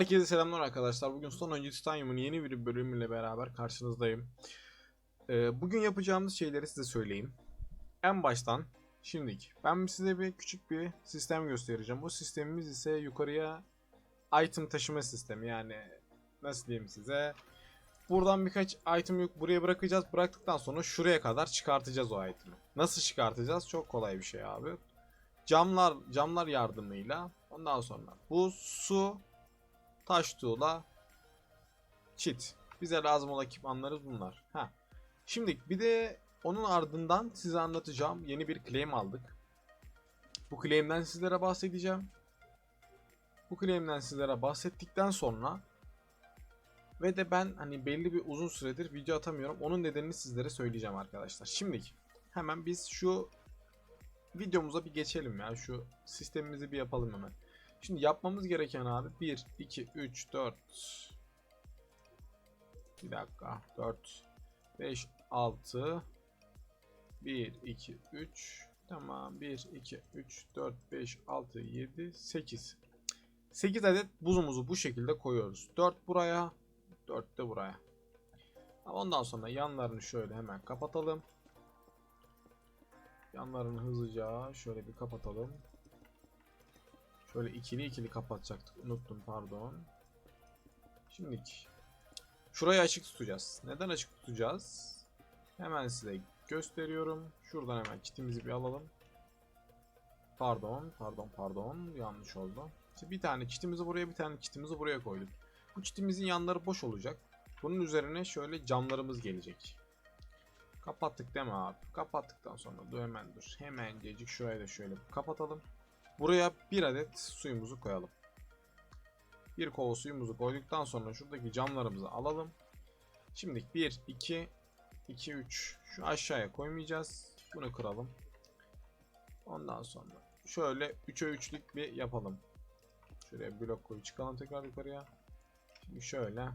Herkese selamlar arkadaşlar. Bugün son öncesi Titanium'un yeni bir bölümüyle beraber karşınızdayım. Ee, bugün yapacağımız şeyleri size söyleyeyim. En baştan şimdilik ben size bir küçük bir sistem göstereceğim. Bu sistemimiz ise yukarıya item taşıma sistemi. Yani nasıl diyeyim size? Buradan birkaç item yuk buraya bırakacağız. Bıraktıktan sonra şuraya kadar çıkartacağız o itemi. Nasıl çıkartacağız? Çok kolay bir şey abi. Camlar camlar yardımıyla ondan sonra bu su taş tuğla çit. Bize lazım olan ekipmanlarız bunlar. Ha. Şimdi bir de onun ardından size anlatacağım yeni bir claim aldık. Bu claim'den sizlere bahsedeceğim. Bu claim'den sizlere bahsettikten sonra ve de ben hani belli bir uzun süredir video atamıyorum. Onun nedenini sizlere söyleyeceğim arkadaşlar. Şimdi hemen biz şu videomuza bir geçelim ya. Şu sistemimizi bir yapalım hemen. Şimdi yapmamız gereken abi 1, 2, 3, 4 Bir dakika 4 5, 6 1, 2, 3 Tamam 1, 2, 3, 4, 5, 6, 7, 8 8 adet buzumuzu bu şekilde koyuyoruz. 4 buraya 4 de buraya. Ondan sonra yanlarını şöyle hemen kapatalım. Yanlarını hızlıca şöyle bir kapatalım. Şöyle ikili ikili kapatacaktık. Unuttum pardon. Şimdiki. Şurayı açık tutacağız. Neden açık tutacağız? Hemen size gösteriyorum. Şuradan hemen kitimizi bir alalım. Pardon, pardon, pardon. Yanlış oldu. İşte bir tane kitimizi buraya, bir tane kitimizi buraya koyduk. Bu kitimizin yanları boş olacak. Bunun üzerine şöyle camlarımız gelecek. Kapattık değil mi abi? Kapattıktan sonra dur hemen dur. Hemencecik şurayı da şöyle kapatalım. Buraya bir adet suyumuzu koyalım. Bir kova suyumuzu koyduktan sonra şuradaki camlarımızı alalım. Şimdi 1, 2, 2, 3. Şu aşağıya koymayacağız. Bunu kıralım. Ondan sonra şöyle 3'e 3'lük bir yapalım. Şuraya blok koy çıkalım tekrar yukarıya. Şimdi şöyle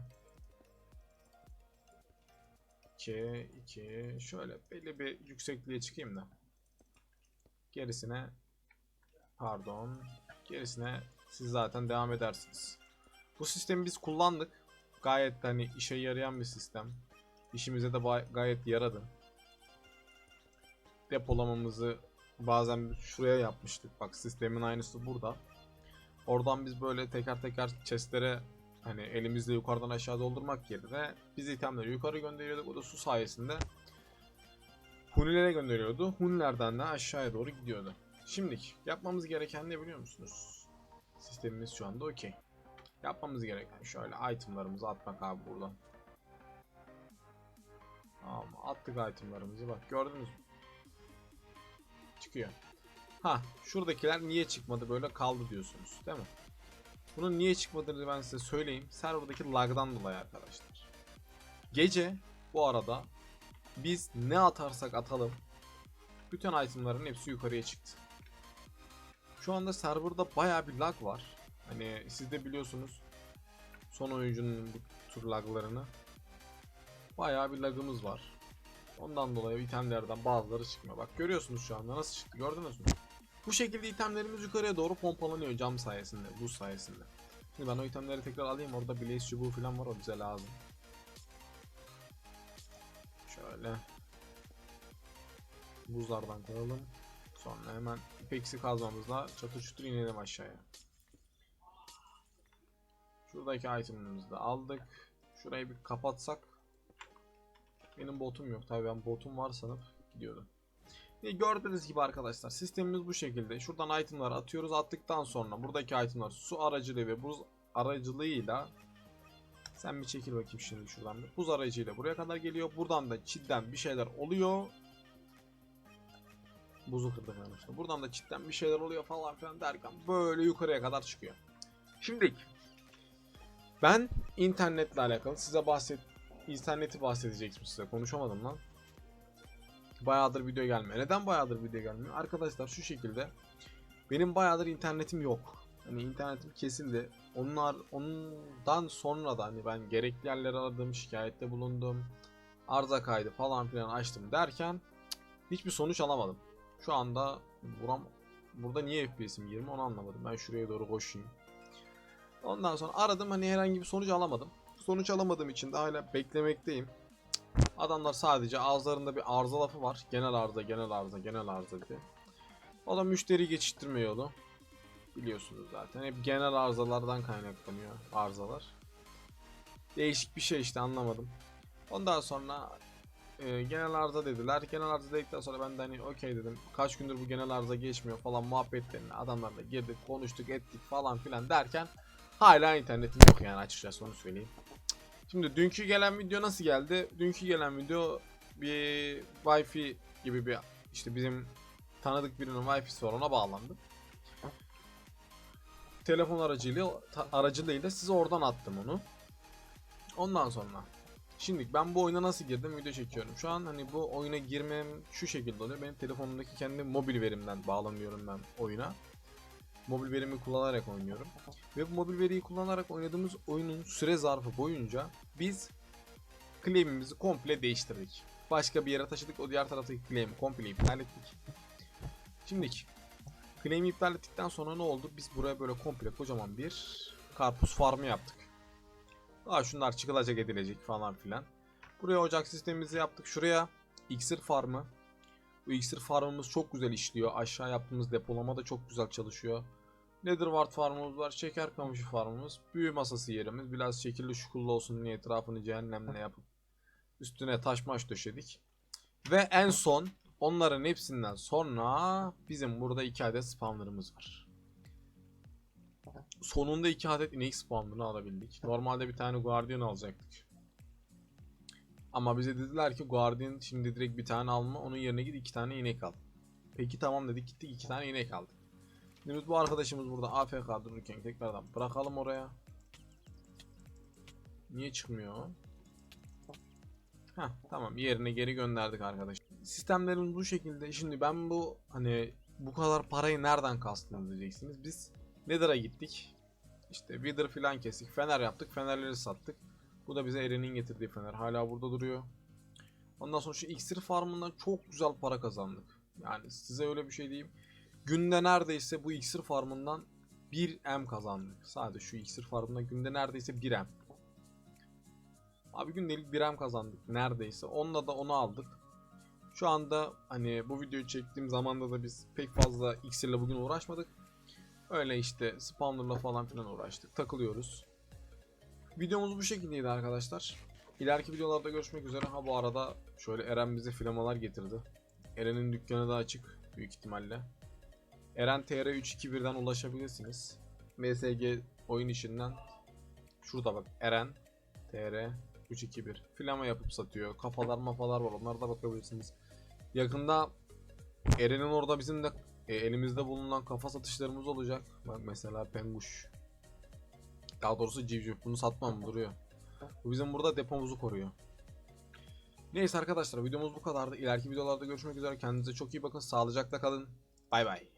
2, 2, şöyle belli bir yüksekliğe çıkayım da. Gerisine Pardon. Gerisine siz zaten devam edersiniz. Bu sistemi biz kullandık. Gayet hani işe yarayan bir sistem. İşimize de gayet yaradı. Depolamamızı bazen şuraya yapmıştık. Bak sistemin aynısı burada. Oradan biz böyle teker teker chestlere hani elimizle yukarıdan aşağı doldurmak yerine biz itemleri yukarı gönderiyorduk. O da su sayesinde Hunilere gönderiyordu. Hunilerden de aşağıya doğru gidiyordu. Şimdilik yapmamız gereken ne biliyor musunuz? Sistemimiz şu anda okey. Yapmamız gereken şöyle itemlarımızı atmak abi buradan. Tamam attık itemlarımızı bak gördünüz mü? Çıkıyor. Ha şuradakiler niye çıkmadı böyle kaldı diyorsunuz değil mi? Bunun niye çıkmadığını ben size söyleyeyim. Serverdaki lagdan dolayı arkadaşlar. Gece bu arada biz ne atarsak atalım bütün itemların hepsi yukarıya çıktı. Şu anda serverda baya bir lag var. Hani siz de biliyorsunuz son oyuncunun bu tür laglarını. Baya bir lagımız var. Ondan dolayı itemlerden bazıları çıkmıyor. Bak görüyorsunuz şu anda nasıl çıktı gördünüz mü? Bu şekilde itemlerimiz yukarıya doğru pompalanıyor cam sayesinde, buz sayesinde. Şimdi ben o itemleri tekrar alayım. Orada blaze çubuğu falan var o bize lazım. Şöyle. Buzlardan koyalım. Sonra hemen ipeksi kazmamızla çatır çutur inelim aşağıya. Şuradaki itemlerimizi de aldık. Şurayı bir kapatsak. Benim botum yok. Tabii ben botum var sanıp gidiyordum. Gördüğünüz gibi arkadaşlar sistemimiz bu şekilde. Şuradan itemları atıyoruz. Attıktan sonra buradaki itemler su aracılığı ve buz aracılığıyla sen bir çekil bakayım şimdi şuradan. Buz aracıyla buraya kadar geliyor. Buradan da çitten bir şeyler oluyor. Buzu kırdım yanlışlıkla. Buradan da çitten bir şeyler oluyor falan filan derken böyle yukarıya kadar çıkıyor. Şimdi ben internetle alakalı size bahset interneti bahsedecektim size. Konuşamadım lan. Bayağıdır video gelmiyor. Neden bayağıdır video gelmiyor? Arkadaşlar şu şekilde benim bayağıdır internetim yok. Hani internetim kesildi. Onlar ondan sonra da hani ben gerekli yerleri aradım, şikayette bulundum. Arıza kaydı falan filan açtım derken hiçbir sonuç alamadım. Şu anda buram burada niye FPS'im 20 onu anlamadım. Ben şuraya doğru koşayım. Ondan sonra aradım hani herhangi bir sonuç alamadım. Sonuç alamadığım için de hala beklemekteyim. Adamlar sadece ağızlarında bir arıza lafı var. Genel arıza, genel arıza, genel arıza diye. O da müşteri geçiştirme yolu. Biliyorsunuz zaten. Hep genel arızalardan kaynaklanıyor arızalar. Değişik bir şey işte anlamadım. Ondan sonra e, genel arıza dediler. Genel arıza dedikten sonra ben de hani okey dedim. Kaç gündür bu genel arıza geçmiyor falan muhabbetlerine adamlarla girdik konuştuk ettik falan filan derken hala internetim yok yani açıkçası onu söyleyeyim. Şimdi dünkü gelen video nasıl geldi? Dünkü gelen video bir wifi gibi bir işte bizim tanıdık birinin wifi'si var ona bağlandım. Telefon aracıyla aracılığıyla size oradan attım onu. Ondan sonra Şimdi ben bu oyuna nasıl girdim video çekiyorum. Şu an hani bu oyuna girmem şu şekilde oluyor. Benim telefonumdaki kendi mobil verimden bağlanıyorum ben oyuna. Mobil verimi kullanarak oynuyorum. Ve bu mobil veriyi kullanarak oynadığımız oyunun süre zarfı boyunca biz claim'imizi komple değiştirdik. Başka bir yere taşıdık. O diğer taraftaki claim'i komple iptal ettik. Şimdiki claim'i iptal ettikten sonra ne oldu? Biz buraya böyle komple kocaman bir karpuz farmı yaptık. Daha şunlar çıkılacak edilecek falan filan. Buraya ocak sistemimizi yaptık. Şuraya iksir farmı. Bu iksir farmımız çok güzel işliyor. Aşağı yaptığımız depolama da çok güzel çalışıyor. Netherwart farmımız var. Şeker kamışı farmımız. Büyü masası yerimiz. Biraz şekilli şukullu olsun diye etrafını cehennemle yapıp üstüne taş maş döşedik. Ve en son onların hepsinden sonra bizim burada iki adet spawnerımız var. Sonunda iki adet inek spawnını alabildik. Normalde bir tane Guardian alacaktık. Ama bize dediler ki Guardian şimdi direkt bir tane alma onun yerine git iki tane inek al. Peki tamam dedik gittik iki tane inek aldık. Şimdi bu arkadaşımız burada AFK dururken tekrardan bırakalım oraya. Niye çıkmıyor? Heh, tamam yerine geri gönderdik arkadaş. Sistemlerimiz bu şekilde. Şimdi ben bu hani bu kadar parayı nereden kastınız diyeceksiniz. Biz Nether'a gittik. İşte Wither filan kestik. Fener yaptık. Fenerleri sattık. Bu da bize Eren'in getirdiği fener. Hala burada duruyor. Ondan sonra şu iksir farmından çok güzel para kazandık. Yani size öyle bir şey diyeyim. Günde neredeyse bu iksir farmından 1 M kazandık. Sadece şu iksir farmından günde neredeyse 1 M. Abi gündelik 1 M kazandık neredeyse. Onunla da onu aldık. Şu anda hani bu videoyu çektiğim zamanda da biz pek fazla iksirle bugün uğraşmadık. Öyle işte spawnerla falan filan uğraştık. Takılıyoruz. Videomuz bu şekildeydi arkadaşlar. İleriki videolarda görüşmek üzere. Ha bu arada şöyle Eren bize filamalar getirdi. Eren'in dükkanı da açık büyük ihtimalle. Eren TR321'den ulaşabilirsiniz. MSG oyun işinden. Şurada bak Eren TR321. Filama yapıp satıyor. Kafalar mafalar var onlara da bakabilirsiniz. Yakında Eren'in orada bizim de e, elimizde bulunan kafa satışlarımız olacak. Bak mesela penguş. Daha doğrusu civciv. Bunu satmam duruyor. Bu bizim burada depomuzu koruyor. Neyse arkadaşlar videomuz bu kadardı. İleriki videolarda görüşmek üzere. Kendinize çok iyi bakın. Sağlıcakla kalın. Bay bay.